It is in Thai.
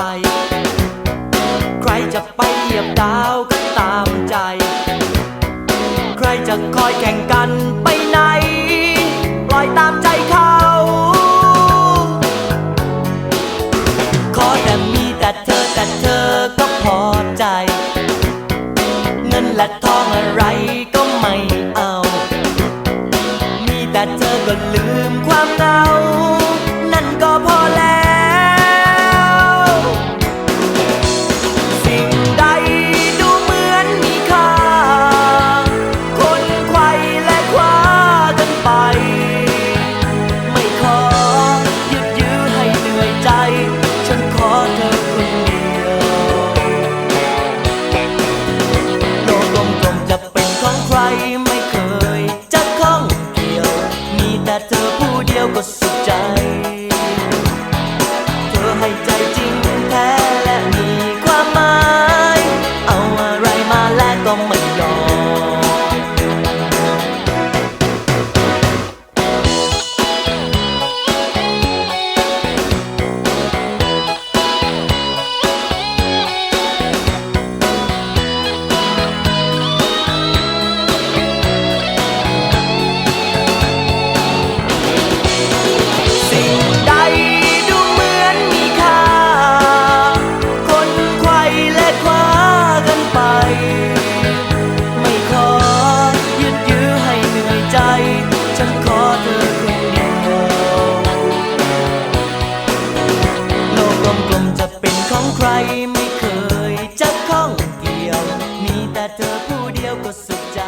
ไป ใครจะไปเหยียบดาวก็ตามใจ ใครจะคอยแข่งกันไปไหน ปล่อยตามใจเขา ขอแต่มีแต่เธอแต่เธอก็พอใจ เงินและทองอะไรก็ไม่เอา มีแต่เธอก็ลืมความเหงา แต่เธอผู้เดียวก็ส ไม่ขอยื้อให้เหนื่อยใจ ฉันขอเธอคนเดียวโลกกลมๆจะเป็นของใครไม่เคยจะข้องเกี่ยว มีแต่เธอผู้เดียวก็สุขใจ